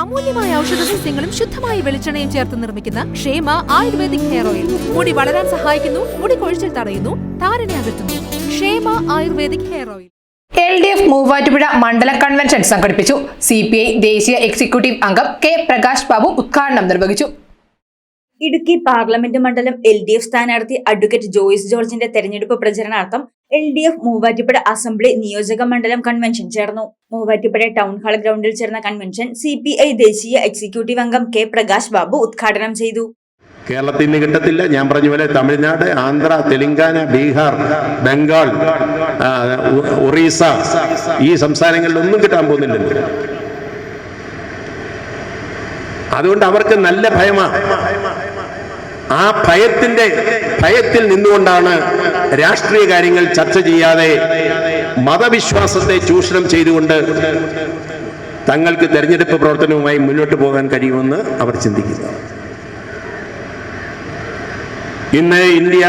അമൂല്യമായ ഔഷധ സസ്യങ്ങളും ശുദ്ധമായ വെളിച്ചെണ്ണയും ചേർത്ത് നിർമ്മിക്കുന്ന ക്ഷേമ ആയുർവേദിക് ഹെയർ ഓയിൽ. മുടി വളരാൻ സഹായിക്കുന്നു മുടി കൊഴിച്ചിൽ തടയുന്നു താരനെ അകറ്റുന്നു. Kshema ayurvedic hair oil. L D F Muvattupuzha മണ്ഡലം കൺവെൻഷൻ സംഘടിപ്പിച്ചു. സി പി ഐ ദേശീയ എക്സിക്യൂട്ടീവ് അംഗം കെ പ്രകാശ് ബാബു ഉദ്ഘാടനം നിർവഹിച്ചു. ഇടുക്കി പാർലമെന്റ് മണ്ഡലം എൽ ഡി എഫ് സ്ഥാനാർത്ഥി അഡ്വക്കേറ്റ് ജോയിസ് ജോർജിന്റെ തെരഞ്ഞെടുപ്പ് പ്രചരണാർത്ഥം L D F Muvattupuzha assembly നിയോജക മണ്ഡലം കൺവെൻഷൻ ചേർന്നു. മൂവാറ്റുപുഴ ടൗൺ ഹാൾ ഗ്രൗണ്ടിൽ ചേർന്ന കൺവെൻഷൻ സി പി ഐ ദേശീയ എക്സിക്യൂട്ടീവ് അംഗം കെ പ്രകാശ് ബാബു ഉദ്ഘാടനം ചെയ്തു. കേരളത്തിൽ നിന്ന് കിട്ടത്തില്ല. ഞാൻ പറഞ്ഞ പോലെ തമിഴ്നാട് ആന്ധ്ര തെലങ്കാന ബീഹാർ ബംഗാൾ ഒറീസ ഈ സംസ്ഥാനങ്ങളിലൊന്നും കിട്ടാൻ പോകുന്നില്ലല്ലോ. അതുകൊണ്ട് അവർക്ക് നല്ല ഭയമാണ് ആ ഭയത്തിന്റെ ഭയത്തിൽ നിന്നുകൊണ്ടാണ് രാഷ്ട്രീയ കാര്യങ്ങൾ ചർച്ച ചെയ്യാതെ മതവിശ്വാസത്തെ ചൂഷണം ചെയ്തുകൊണ്ട് തങ്ങൾക്ക് തെരഞ്ഞെടുപ്പ് പ്രവർത്തനവുമായി മുന്നോട്ട് പോകാൻ കഴിയുമെന്ന് അവർ ചിന്തിക്കുന്നു. ഇന്ന് ഇന്ത്യ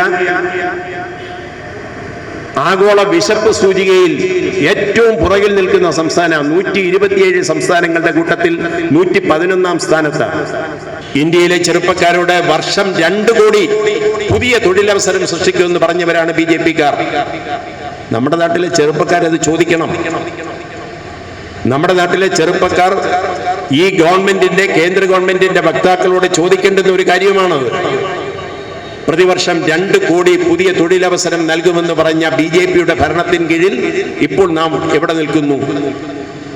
ആഗോള വിശപ്പ് സൂചികയിൽ ഏറ്റവും പുറകിൽ നിൽക്കുന്ന സംസ്ഥാനം നൂറ്റി ഇരുപത്തിയേഴ് സംസ്ഥാനങ്ങളുടെ കൂട്ടത്തിൽ നൂറ്റി പതിനൊന്നാം സ്ഥാനത്താണ്. ഇന്ത്യയിലെ ചെറുപ്പക്കാരോട് വർഷം രണ്ടു കോടി പുതിയ തൊഴിലവസരം സൃഷ്ടിക്കുമെന്ന് പറഞ്ഞവരാണ് ബി ജെ നമ്മുടെ നാട്ടിലെ ചെറുപ്പക്കാരത് ചോദിക്കണം. നമ്മുടെ നാട്ടിലെ ചെറുപ്പക്കാർ ഈ ഗവൺമെന്റിന്റെ കേന്ദ്ര ഗവൺമെന്റിന്റെ വക്താക്കളോട് ചോദിക്കേണ്ടുന്ന ഒരു കാര്യമാണത് പ്രതിവർഷം രണ്ട് കോടി പുതിയ തൊഴിലവസരം നൽകുമെന്ന് പറഞ്ഞ ബി ജെ പിയുടെ ഭരണത്തിൻ കീഴിൽ ഇപ്പോൾ നാം എവിടെ നിൽക്കുന്നു?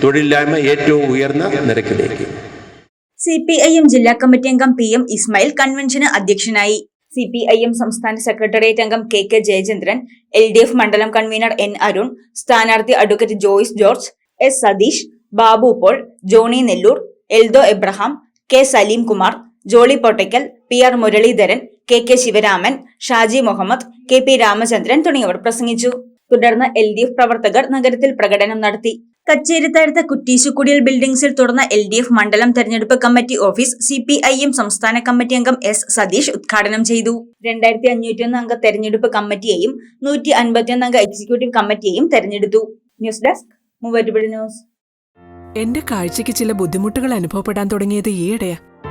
തൊഴിലില്ലായ്മ ഏറ്റവും ഉയർന്ന നിരക്കിലേക്ക്. സി പി ഐ എം ജില്ലാ കമ്മിറ്റി അംഗം പി എം ഇസ്മായിൽ കൺവെൻഷന് അധ്യക്ഷനായി. സി പി ഐ എം സംസ്ഥാന സെക്രട്ടേറിയറ്റ് അംഗം K K Jayachandran L D F മണ്ഡലം കൺവീനർ എൻ അരുൺ സ്ഥാനാർത്ഥി advocate Joyce George S Satheesh Babu Paul Johny Nellore Eldho Abraham K Saleem Kumar Jolly Pottackal P R Muraleedharan K K Sivaraman Shaji Muhammad K P Ramachandran തുടങ്ങിയവർ പ്രസംഗിച്ചു. തുടർന്ന് L D F പ്രവർത്തകർ നഗരത്തിൽ പ്രകടനം നടത്തി. കച്ചേരിത്താഴത്ത് കുറ്റീശുക്കുടിയൽ ബിൽഡിംഗ്സിൽ തുറന്ന L D F മണ്ഡലം തെരഞ്ഞെടുപ്പ് committee office C P I M സംസ്ഥാന കമ്മിറ്റി അംഗം എസ് സതീഷ് ഉദ്ഘാടനം ചെയ്തു. രണ്ടായിരത്തി അഞ്ഞൂറ്റിയൊന്ന് അംഗ തെരഞ്ഞെടുപ്പ് കമ്മിറ്റിയെയും നൂറ്റി അൻപത്തിയൊന്ന് അംഗ എക്സിക്യൂട്ടീവ് കമ്മിറ്റിയെയും തെരഞ്ഞെടുത്തു. News desk Muvattupuzha news. എന്റെ കാഴ്ചയ്ക്ക് ചില ബുദ്ധിമുട്ടുകൾ അനുഭവപ്പെടാൻ തുടങ്ങിയത് ഈയിടെയാ.